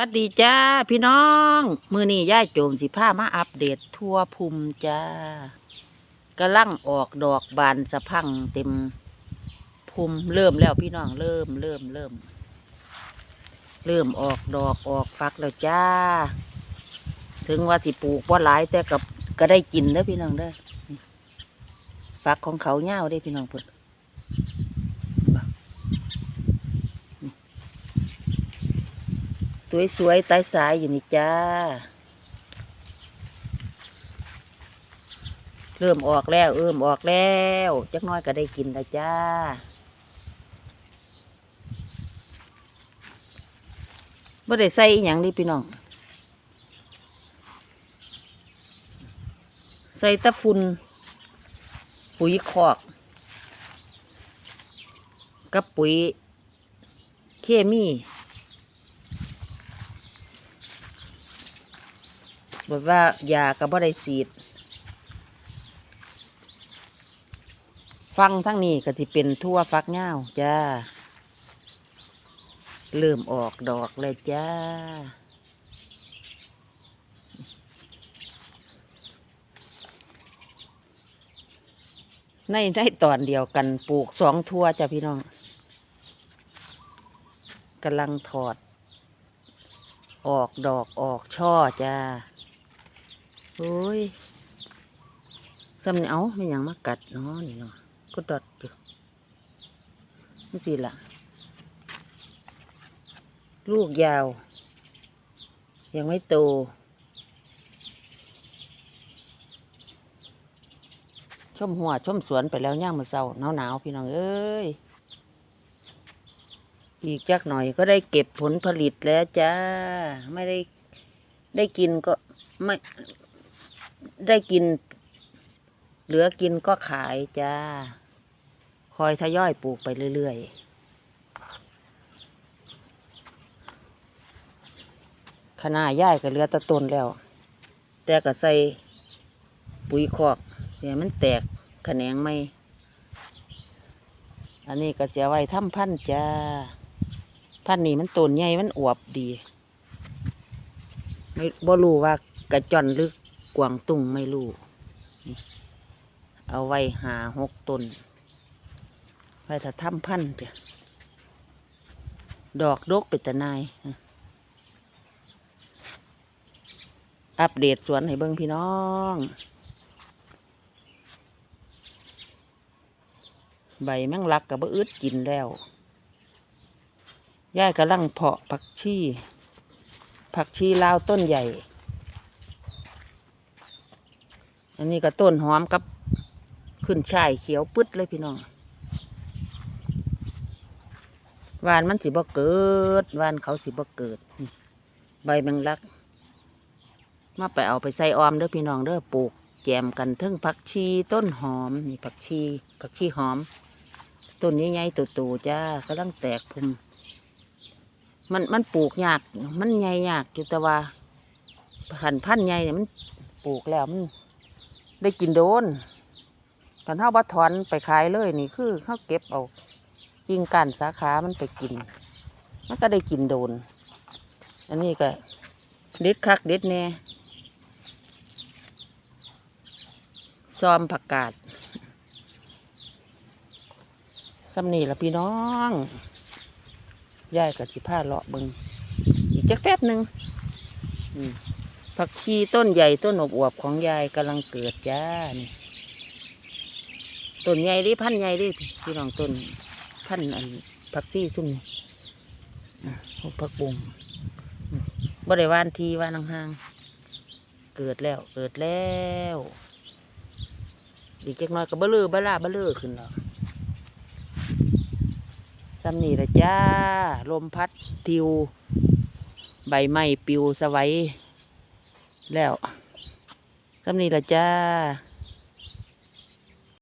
วัสดีจ้าพี่น้อง มือนี้ย่าโจมสิผ้ามาอัปเดตทั่วภูมิจ้ากำลังออกดอกบานสะพังเต็มภูมิเริ่มแล้วพี่น้องเริ่มเริ่มเริ่ม เริ่มออกดอกออกฟักแล้วจ้า ถึงว่าสิปลูกว่าหลายแต่กับก็ได้กินเด้อพี่น้องเด้อฟักของเขาเง่าได้พี่น้องเพิ่น สวยๆใต้สายอยู่นี่จ้า เริ่มออกแล้วเริ่มออกแล้วจักน้อยก็ได้กินแล้วจ้าบ่ได้ใส่อหย่างนี้พี่น้อง ใส่ตะฟุนปุ๋ยคอก กับปุ๋ยเคมี แบบว่ายาก็บ่ได้สีด ฟังทั้งนี้ก็สิเป็นทั่วฟักเงาวจ้า เริ่มออกดอกเลยจ้า ในได้ตอนเดียวกันปลูกสองทั่วจ้ะพี่น้องกำลังถอด ออกดอกออกช่อจ้า โอ้ยซ้ำนี่เอาไม่หยังมากัดเนาะนี่เนาะก็ดอดอยู่นี่สิล่ะลูกยาว ยังไม่โต ชมหัวชมสวนไปแล้วย่างมือเศร้าหนาวหนาวๆพี่น้องเอ้ย อีกจักหน่อยก็ได้เก็บผลผลิตแล้วจ้า ไม่ได้ได้กินก็ไม่ ได้กิน เหลือกินก็ขายจ้า คอยทยอยปลูกไปเรื่อยๆขนาดย่ายก็เหลือตะต้นแล้ว แต่ก็ใส่ปุ๋ยคอกเนี่ยมันแตกแขนงไม่ อันนี้ก็เสียไว้ทำพันจ้า พันนี้มันต้นใหญ่มันอวบดี ไม่บ่รู้ว่ากระจอนหรือ กวางตุงไม่รู้เอาไว้หาหกต้นไว้ถ้าทำพันธุ์จ้ะดอกดกเป็นตะนาย อัปเดตสวนให้เบิ่งพี่น้อง ใบแมงลักกับบ่อึดกินแล้วย่ายกำลังเพาะผักชีผักชีลาวต้นใหญ่ อันนี้ก็ต้นหอมกับขึ้นช่ายเขียวปึ๊ดเลยพี่น้องวานมันสิบ่เกิดวานเขาสิบ่เกิด ใบแมงลัก มาไปเอาไปใส่ออมเด้อพี่น้องเด้อปลูกแจมกันทึ่งผักชีต้นหอม นี่ผักชีผักชีหอม ต้นใหญ่ๆโตๆจ้ากำลังแตกพุ่มมันมันปลูกยาก มันใหญ่ยากอยู่แต่ว่าหันพันธุ์ใหญ่เนี่ยมันปลูกแล้วมัน ได้กินโดนกันเท่าบัถอนไปขายเลยนี่คือเขาเก็บเอากิ่งก้านสาขามันไปกิน มันก็ได้กินโดน อันนี้ก็เด็ดคักเด็ดแน่ซอมผักกาดสำนีละพี่น้องยายกับสิผ้าเลาะบิงอีกจักแป๊บหนึ่งอืม ผักชีต้นใหญ่ต้นอบอวบของยายกำลังเกิดจ้านี่ต้นใหญ่ดิพันใหญ่ดิพี่น้องต้นพันอันผักชีซุ่มนี่ผักบุ้งบ่ได้หวานทีหวานห่างเกิดแล้วเกิดแล้วอีกจักน้อยก็เบลือเบล่าเบลือขึ้นแล้วซ้ำนี่ละจ้า ลมพัด ทิว ใบไม้ปิวสวัย แล้วสำนีละจ้า